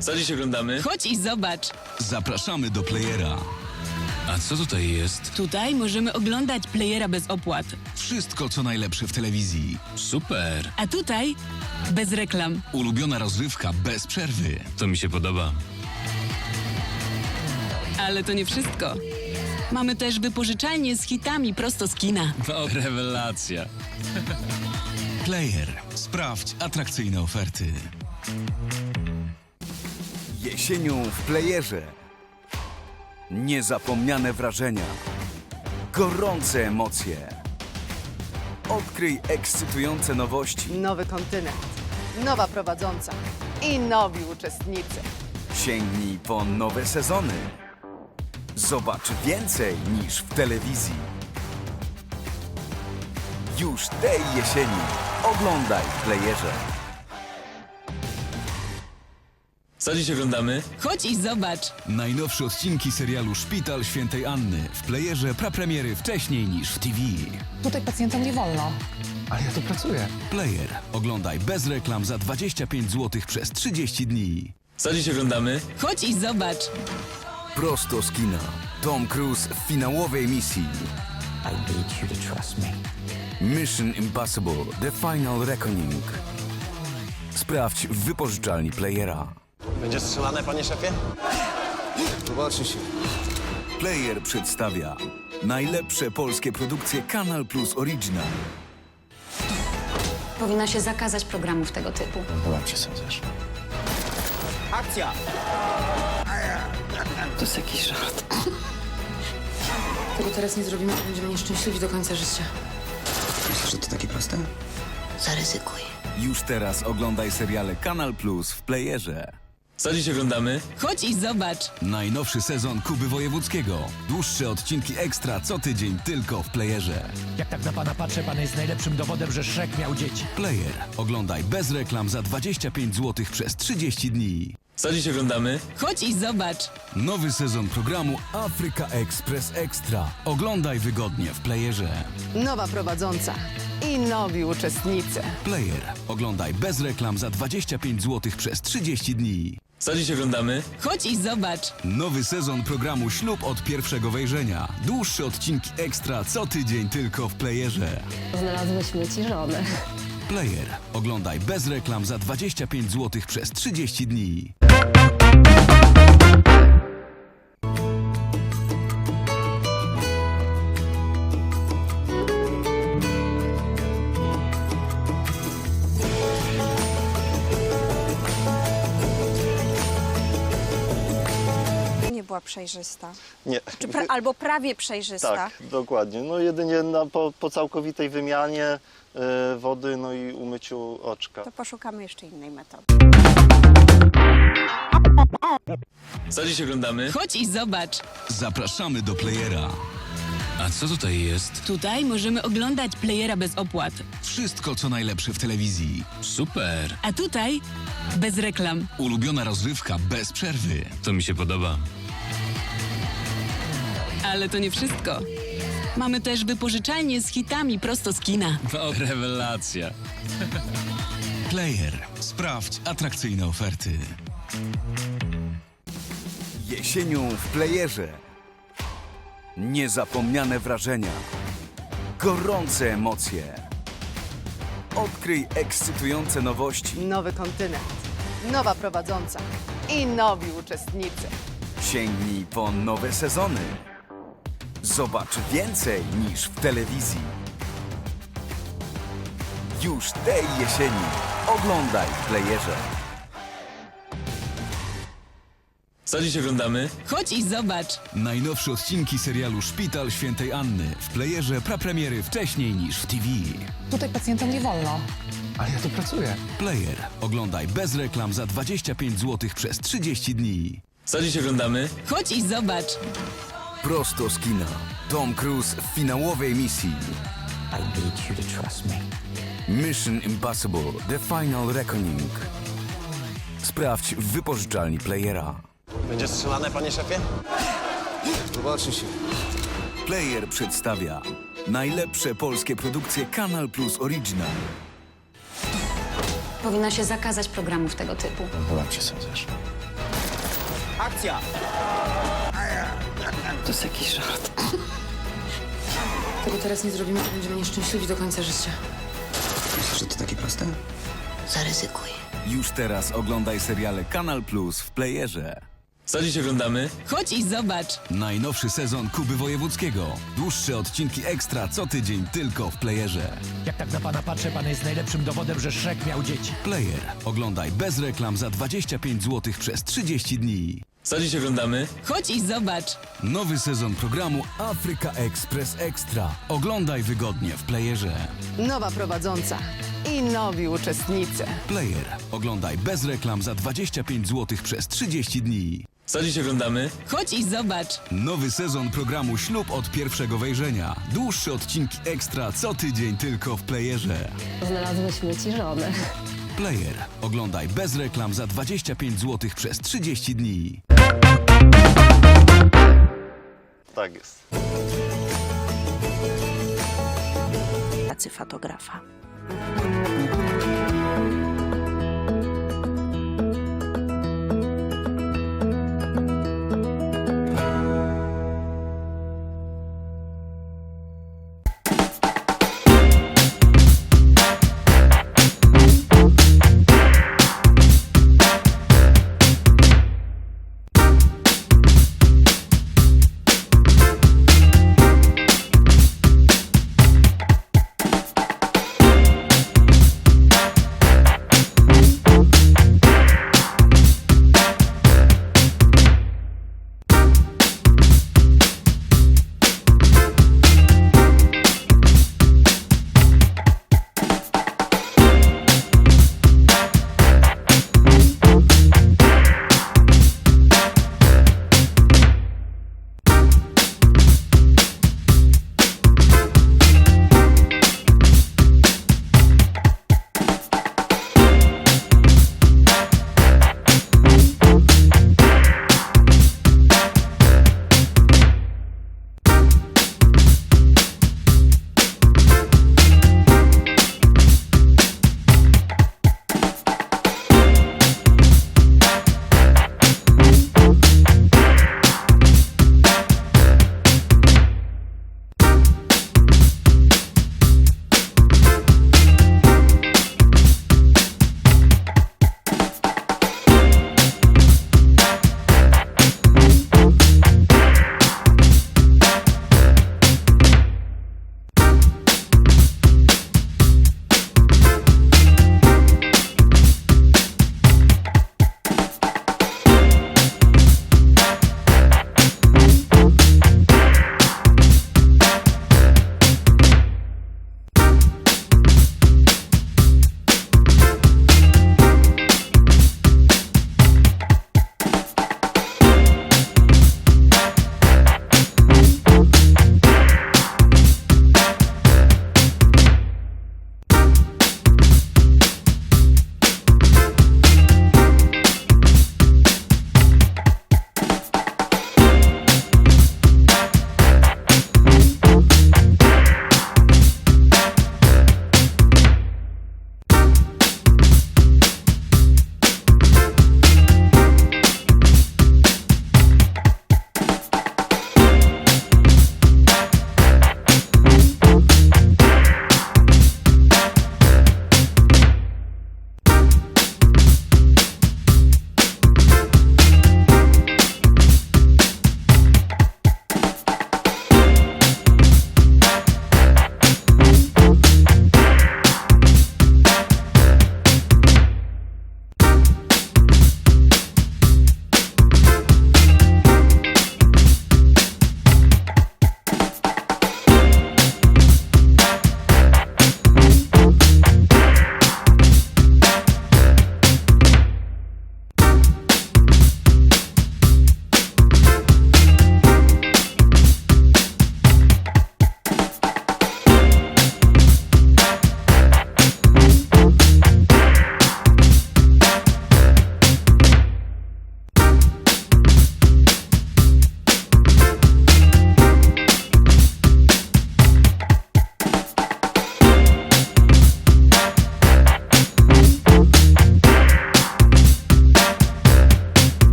Co dziś oglądamy? Chodź i zobacz. Zapraszamy do playera. A co tutaj jest? Tutaj możemy oglądać playera bez opłat. Wszystko, co najlepsze w telewizji. Super. A tutaj bez reklam. Ulubiona rozrywka bez przerwy. To mi się podoba. Ale to nie wszystko. Mamy też wypożyczalnię z hitami prosto z kina. No, rewelacja. Player. Sprawdź atrakcyjne oferty. Jesienią w playerze. Niezapomniane wrażenia. Gorące emocje. Odkryj ekscytujące nowości. Nowy kontynent, nowa prowadząca i nowi uczestnicy. Sięgnij po nowe sezony. Zobacz więcej niż w telewizji. Już tej jesieni oglądaj w playerze. Co dziś oglądamy? Chodź i zobacz. Najnowsze odcinki serialu Szpital Świętej Anny. W playerze prapremiery wcześniej niż w TV. Tutaj pacjentom nie wolno. Ale ja tu pracuję. Player. Oglądaj bez reklam za 25 zł przez 30 dni. Co dziś oglądamy? Chodź i zobacz. Prosto z kina. Tom Cruise w finałowej misji. I need you to trust me. Mission Impossible The Final Reckoning. Sprawdź w wypożyczalni playera. Będzie strzelane, panie szefie? Zobaczy się. Player przedstawia najlepsze polskie produkcje Kanal Plus Original. Powinno się zakazać programów tego typu. Chyba przesadzasz. Akcja! To jest jakiś żart. Tego teraz nie zrobimy, to będziemy nieszczęśliwi do końca życia. Myślisz, że to takie proste? Zaryzykuj. Już teraz oglądaj seriale Kanal Plus w playerze. Co dziś oglądamy? Chodź i zobacz. Najnowszy sezon Kuby Wojewódzkiego. Dłuższe odcinki ekstra co tydzień tylko w playerze. Jak tak na pana patrzę, pan jest najlepszym dowodem, że Szrek miał dzieci. Player. Oglądaj bez reklam za 25 zł przez 30 dni. Co dziś oglądamy? Chodź i zobacz. Nowy sezon programu Afryka Express Extra. Oglądaj wygodnie w playerze. Nowa prowadząca i nowi uczestnicy. Player. Oglądaj bez reklam za 25 zł przez 30 dni. Co dziś oglądamy? Chodź i zobacz. Nowy sezon programu Ślub od pierwszego wejrzenia. Dłuższe odcinki ekstra co tydzień tylko w playerze. Znalazłyśmy ci żonę. Player. Oglądaj bez reklam za 25 zł przez 30 dni. Była przejrzysta. Nie. Czy pra- albo prawie przejrzysta. Tak, dokładnie. No jedynie na, po, po całkowitej wymianie e, wody, no i umyciu oczka. To poszukamy jeszcze innej metody. Co dziś oglądamy? Chodź i zobacz. Zapraszamy do playera. A co tutaj jest? Tutaj możemy oglądać playera bez opłat. Wszystko, co najlepsze w telewizji. Super. A tutaj bez reklam. Ulubiona rozrywka bez przerwy. To mi się podoba. Ale to nie wszystko. Mamy też wypożyczalnię z hitami prosto z kina. No, rewelacja. Player. Sprawdź atrakcyjne oferty. Jesienią w playerze. Niezapomniane wrażenia. Gorące emocje. Odkryj ekscytujące nowości. Nowy kontynent, nowa prowadząca i nowi uczestnicy. Sięgnij po nowe sezony. Zobacz więcej niż w telewizji. Już tej jesieni oglądaj w playerze. Co dziś oglądamy? Chodź i zobacz. Najnowsze odcinki serialu Szpital Świętej Anny. W playerze prapremiery wcześniej niż w TV. Tutaj pacjentom nie wolno. Ale ja tu pracuję. Player. Oglądaj bez reklam za 25 zł przez 30 dni. Co dziś oglądamy? Chodź i zobacz. Prosto z kina. Tom Cruise w finałowej misji. I need you to trust me. Mission Impossible The Final Reckoning. Sprawdź w wypożyczalni playera. Będzie strzelane, panie szefie? Zobaczy się. Player przedstawia najlepsze polskie produkcje Kanal Plus Original. Powinno się zakazać programów tego typu. Chyba przesadzasz. Akcja! To jest jakiś żart. Tego teraz nie zrobimy, to będziemy nieszczęśliwi do końca życia. Myślisz, że to takie proste? Zaryzykuję. Już teraz oglądaj seriale Kanal Plus w playerze. Co dziś oglądamy? Chodź i zobacz. Najnowszy sezon Kuby Wojewódzkiego. Dłuższe odcinki ekstra co tydzień tylko w playerze. Jak tak na pana patrzę, pan jest najlepszym dowodem, że Szrek miał dzieci. Player. Oglądaj bez reklam za 25 zł przez 30 dni. Co dziś oglądamy? Chodź i zobacz. Nowy sezon programu Afryka Express Extra. Oglądaj wygodnie w playerze. Nowa prowadząca i nowi uczestnicy. Player. Oglądaj bez reklam za 25 zł przez 30 dni. Co dziś oglądamy? Chodź i zobacz. Nowy sezon programu Ślub od pierwszego wejrzenia. Dłuższe odcinki ekstra co tydzień tylko w playerze. Znalazłyśmy ci żonę. Player. Oglądaj bez reklam za 25 zł przez 30 dni. Tak jest. Tacy fotografa.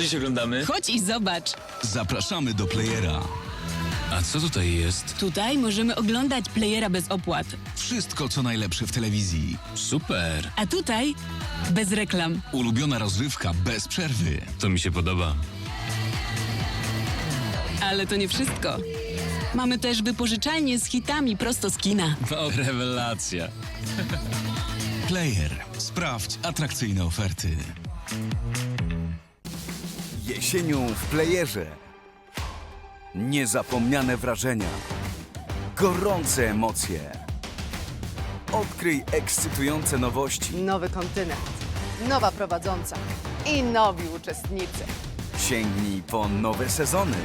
Dziś oglądamy? Chodź i zobacz. Zapraszamy do playera. A co tutaj jest? Tutaj możemy oglądać playera bez opłat. Wszystko, co najlepsze w telewizji. Super. A tutaj bez reklam. Ulubiona rozrywka bez przerwy. To mi się podoba. Ale to nie wszystko. Mamy też wypożyczalnię z hitami prosto z kina. No, rewelacja. Player. Sprawdź atrakcyjne oferty. Jesienią w playerze. Niezapomniane wrażenia. Gorące emocje. Odkryj ekscytujące nowości. Nowy kontynent, nowa prowadząca i nowi uczestnicy. Sięgnij po nowe sezony.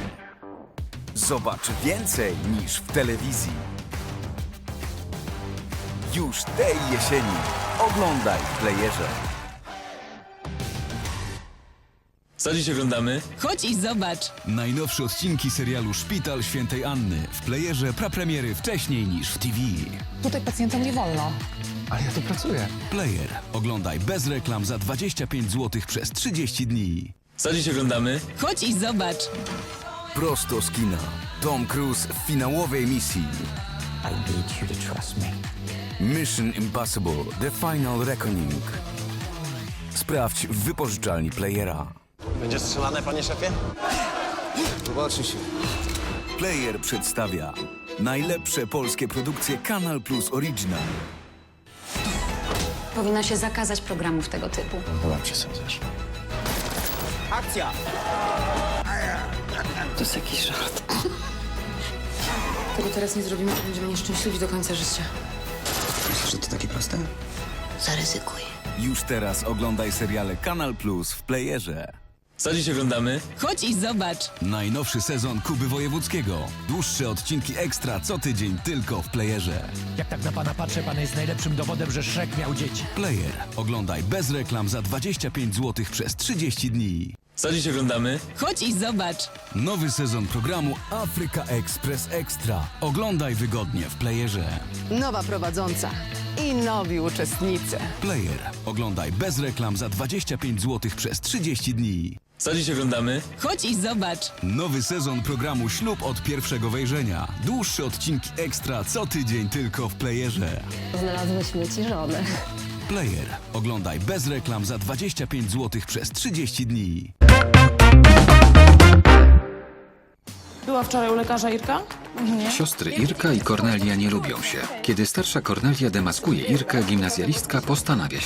Zobacz więcej niż w telewizji. Już tej jesieni oglądaj w playerze. Co dziś oglądamy? Chodź i zobacz. Najnowsze odcinki serialu Szpital Świętej Anny w playerze prapremiery wcześniej niż w TV. Tutaj pacjentom nie wolno. Ale ja tu pracuję. Player. Oglądaj bez reklam za 25 zł przez 30 dni. Co dziś oglądamy? Chodź i zobacz. Prosto z kina. Tom Cruise w finałowej misji. I need you to trust me. Mission Impossible The Final Reckoning. Sprawdź w wypożyczalni playera. Będzie strzelane, panie szefie? Zobaczy się. Player przedstawia najlepsze polskie produkcje Kanal Plus Original. Powinno się zakazać programów tego typu. Podoba się sądzisz. To jest jakiś żart. Tego teraz nie zrobimy, to będziemy nieszczęśliwi do końca życia. Myślisz, że to takie proste? Zaryzykuję. Już teraz oglądaj seriale Kanal Plus w playerze. Co dziś oglądamy? Chodź i zobacz. Najnowszy sezon Kuby Wojewódzkiego. Dłuższe odcinki ekstra co tydzień tylko w playerze. Jak tak na pana patrzę, pan jest najlepszym dowodem, że Szrek miał dzieci. Player. Oglądaj bez reklam za 25 zł przez 30 dni. Co dziś oglądamy? Chodź i zobacz. Nowy sezon programu Afryka Express Extra. Oglądaj wygodnie w playerze. Nowa prowadząca i nowi uczestnicy. Player. Oglądaj bez reklam za 25 zł przez 30 dni. Co dziś oglądamy? Chodź i zobacz. Nowy sezon programu Ślub od pierwszego wejrzenia. Dłuższe odcinki ekstra co tydzień tylko w playerze. Znalazłyśmy ci żonę. Player. Oglądaj bez reklam za 25 zł przez 30 dni. Była wczoraj u lekarza Irka? Siostry Irka i Kornelia nie lubią się. Kiedy starsza Kornelia demaskuje Irkę, gimnazjalistka postanawia się